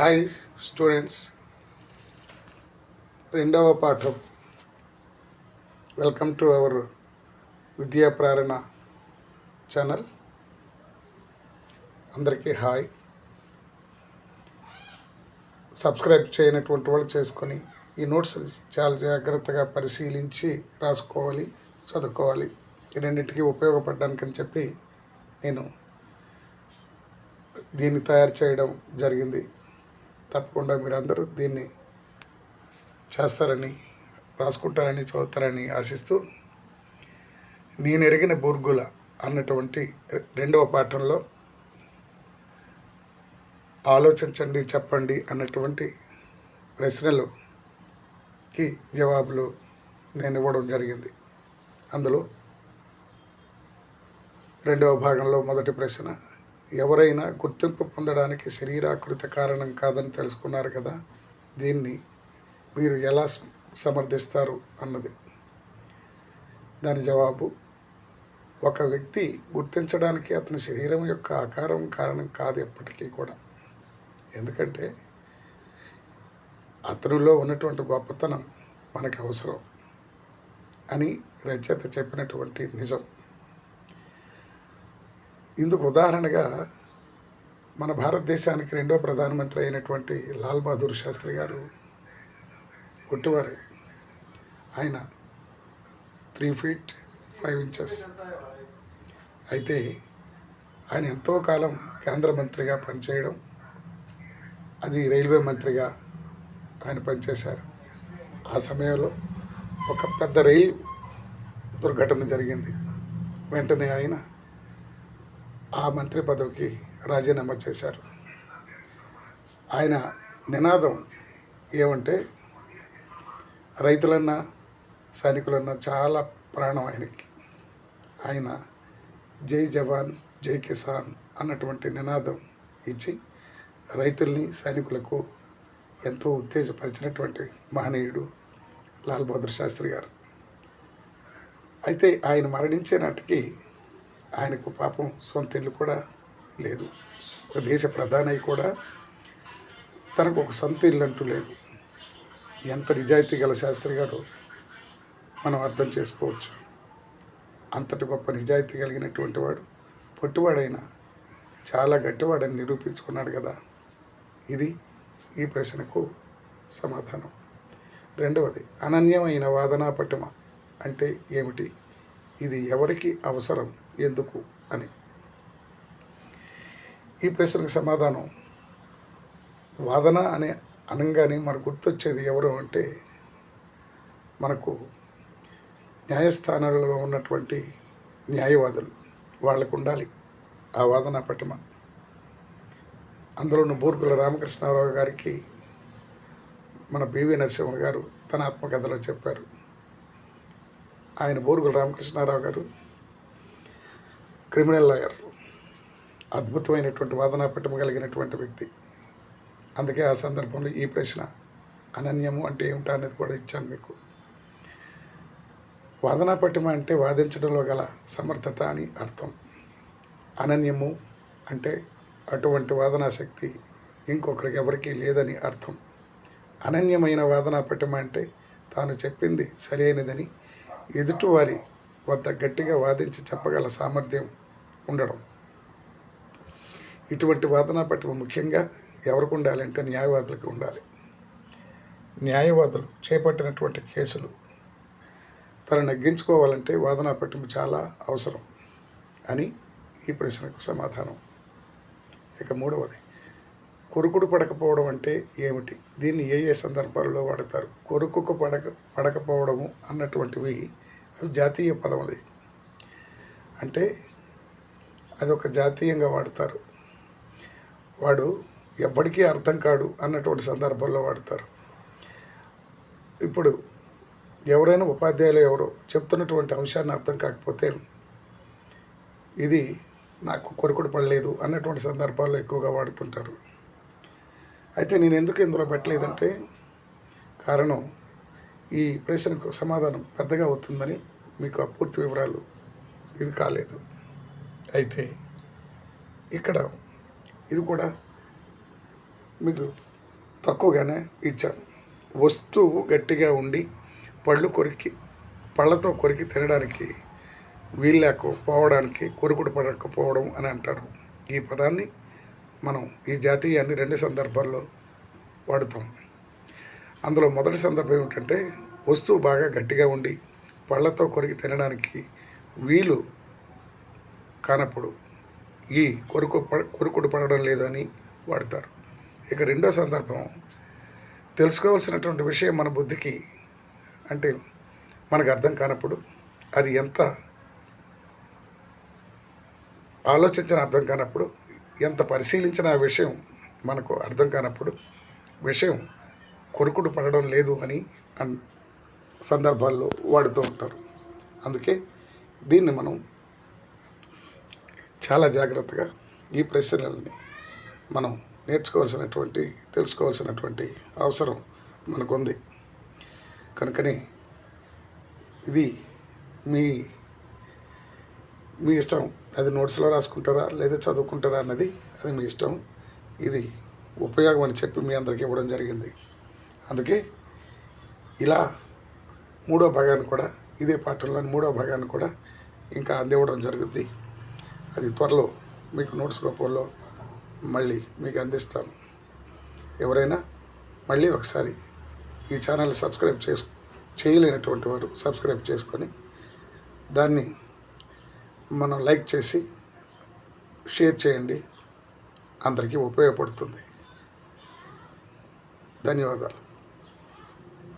Hi students రెండవ పాఠం. Welcome to our Vidya Prerana channel అందరికీ హాయ్ సబ్స్క్రైబ్ చేయనటువంటి వాళ్ళు చేసుకొని ఈ నోట్స్ చాలా జాగ్రత్తగా పరిశీలించి రాసుకోవాలి చదువుకోవాలి. ఈ రెండింటికి ఉపయోగపడడానికని చెప్పి నేను దీన్ని తయారు చేయడం జరిగింది. తప్పకుండా మీరందరూ దీన్ని చేస్తారని రాసుకుంటారని చదువుతారని ఆశిస్తూ నేను ఎరిగిన బుర్గుల అన్నటువంటి రెండవ పాఠంలో ఆలోచించండి చెప్పండి అన్నటువంటి ప్రశ్నలుకి జవాబులు నేను ఇవ్వడం జరిగింది. అందులో రెండవ భాగంలో మొదటి ప్రశ్న ఎవరైనా గుర్తింపు పొందడానికి శరీరాకృతి కారణం కాదని తెలుసుకున్నారు కదా దీన్ని మీరు ఎలా సమర్థిస్తారు అన్నది. దాని జవాబు ఒక వ్యక్తి గుర్తించడానికి అతని శరీరం యొక్క ఆకారం కారణం కాదు ఎప్పటికీ కూడా. ఎందుకంటే అతనిలో ఉన్నటువంటి గొప్పతనం మనకు అవసరం అని రచయిత చెప్పినటువంటి నిజం. ఇందుకు ఉదాహరణగా మన భారతదేశానికి రెండో ప్రధానమంత్రి అయినటువంటి లాల్ బహదూర్ శాస్త్రి గారు పుట్టివారే ఆయన త్రీ ఫీట్ ఫైవ్ ఇంచెస్ అయితే ఆయన ఎంతో కాలం కేంద్ర మంత్రిగా పనిచేయడం అది రైల్వే మంత్రిగా ఆయన పనిచేశారు. ఆ సమయంలో ఒక పెద్ద రైలు దుర్ఘటన జరిగింది. వెంటనే ఆయన ఆ మంత్రి పదవికి రాజీనామా చేశారు. ఆయన నినాదం ఏమంటే రైతులన్నా సైనికులన్నా చాలా ప్రాణం ఆయనకి. ఆయన జై జవాన్ జై కిసాన్ అన్నటువంటి నినాదం ఇచ్చి రైతుల్ని సైనికులకు ఎంతో ఉత్తేజపరిచినటువంటి మహనీయుడు లాల్ బహదూర్ శాస్త్రి గారు. అయితే ఆయన మరణించే నాటికి ఆయనకు పాపం సొంత ఇల్లు కూడా లేదు. ఒక దేశ ప్రధాని కూడా తనకు ఒక సొంత ఇల్లు అంటూ లేదు. ఎంత నిజాయితీ గల శాస్త్రి గారు మనం అర్థం చేసుకోవచ్చు. అంతటి గొప్ప నిజాయితీ కలిగినటువంటి వాడు పొట్టివాడైనా చాలా గట్టివాడని నిరూపించుకున్నాడు కదా. ఇది ఈ ప్రశ్నకు సమాధానం. రెండవది అనన్యమైన వాదనా పటిమ అంటే ఏమిటి? ఇది ఎవరికి అవసరం? ఎందుకు అని. ఈ ప్రశ్నకు సమాధానం వాదన అనే అనగానే మనకు గుర్తొచ్చేది ఎవరు అంటే మనకు న్యాయస్థానాలలో ఉన్నటువంటి న్యాయవాదులు. వాళ్ళకు ఉండాలి ఆ వాదన పటిమ. అందులోనూ బూర్గుల రామకృష్ణారావు గారికి మన బివి నరసింహ గారు తన ఆత్మకథలో చెప్పారు. ఆయన బోరుగుల రామకృష్ణారావు గారు క్రిమినల్ లాయర్ అద్భుతమైనటువంటి వాదనా పట్టం కలిగినటువంటి వ్యక్తి. అందుకే ఆ సందర్భంలో ఈ ప్రశ్న అనన్యము అంటే ఏమిటా అనేది కూడా ఇచ్చాను మీకు. వాదనా పట్టిమ అంటే వాదించడంలో గల సమర్థత అని అర్థం. అనన్యము అంటే అటువంటి వాదనా శక్తి ఇంకొకరికి ఎవరికీ లేదని అర్థం. అనన్యమైన వాదనా పటిమ అంటే తాను చెప్పింది సరైనదని ఎదుటివారి వద్ద గట్టిగా వాదించి చెప్పగల సామర్థ్యం ఉండడం. ఇటువంటి వాదనా పటిమ ముఖ్యంగా ఎవరికి ఉండాలంటే న్యాయవాదులకు ఉండాలి. న్యాయవాదులు చేపట్టినటువంటి కేసులు తను నెగ్గించుకోవాలంటే వాదన పట్టింపు చాలా అవసరం అని ఈ ప్రశ్నకు సమాధానం. ఇక మూడవది కొరుకుడు పడకపోవడం అంటే ఏమిటి? దీన్ని ఏ ఏ సందర్భాల్లో వాడతారు? కొరుకుకు పడక పడకపోవడము అన్నటువంటివి జాతీయ పదం అది. అంటే అదొక జాతీయంగా వాడతారు. వాడు ఎప్పటికీ అర్థం కాడు అన్నటువంటి సందర్భాల్లో వాడతారు. ఇప్పుడు ఎవరైనా ఉపాధ్యాయులు ఎవరో చెప్తున్నటువంటి అంశాన్ని అర్థం కాకపోతే ఇది నాకు కొరకుడు పడలేదు అన్నటువంటి సందర్భాల్లో ఎక్కువగా వాడుతుంటారు. అయితే నేను ఎందుకు ఇందులో పెట్టలేదంటే కారణం ఈ ప్రశ్నకు సమాధానం పెద్దగా అవుతుందని మీకు ఆ పూర్తి వివరాలు ఇది కాలేదు. అయితే ఇక్కడ ఇది కూడా మీకు తక్కువగానే ఇచ్చాను. వస్తువు గట్టిగా ఉండి పళ్ళు కొరికి పళ్ళతో కొరికి తినడానికి వీల్లేకపోవడానికి కొరుకుడు పడకపోవడం అని అంటారు. ఈ పదాన్ని మనం ఈ జాతీయాన్ని రెండు సందర్భాల్లో వాడుతాం. అందులో మొదటి సందర్భం ఏమిటంటే వస్తువు బాగా గట్టిగా ఉండి పళ్ళతో కొరికి తినడానికి వీలు కానప్పుడు ఈ కొరుకు ప- కొరుకుడు పడడం లేదు అని వాడతారు. ఇక రెండో సందర్భం తెలుసుకోవాల్సినటువంటి విషయం మన బుద్ధికి అంటే మనకు అర్థం కానప్పుడు అది ఎంత ఆలోచించిన అర్థం కానప్పుడు ఎంత పరిశీలించిన ఆ విషయం మనకు అర్థం కానప్పుడు విషయం కొరుకుడు పడడం లేదు అని అన్ సందర్భాల్లో వాడుతూ ఉంటారు. అందుకే దీన్ని మనం చాలా జాగ్రత్తగా ఈ ప్రశ్నలని మనం నేర్చుకోవాల్సినటువంటి తెలుసుకోవాల్సినటువంటి అవసరం మనకుంది. కనుకనే ఇది మీ మీ ఇష్టం. అది నోట్స్లో రాసుకుంటారా లేదా చదువుకుంటారా అన్నది అది మీ ఇష్టం. ఇది ఉపయోగం అని చెప్పి మీ అందరికీ ఇవ్వడం జరిగింది. అందుకే ఇలా మూడో భాగాన్ని కూడా ఇదే పాఠంలోని మూడో భాగాన్ని కూడా ఇంకా అందివ్వడం జరుగుద్ది. అది త్వరలో మీకు నోట్స్ రూపంలో మళ్ళీ మీకు అందిస్తాను. ఎవరైనా మళ్ళీ ఒకసారి ఈ ఛానల్ సబ్స్క్రైబ్ చేసు చేయలేనటువంటి వారు సబ్స్క్రైబ్ చేసుకొని దాన్ని మనం లైక్ చేసి షేర్ చేయండి. అందరికీ ఉపయోగపడుతుంది. ధన్యవాదాలు.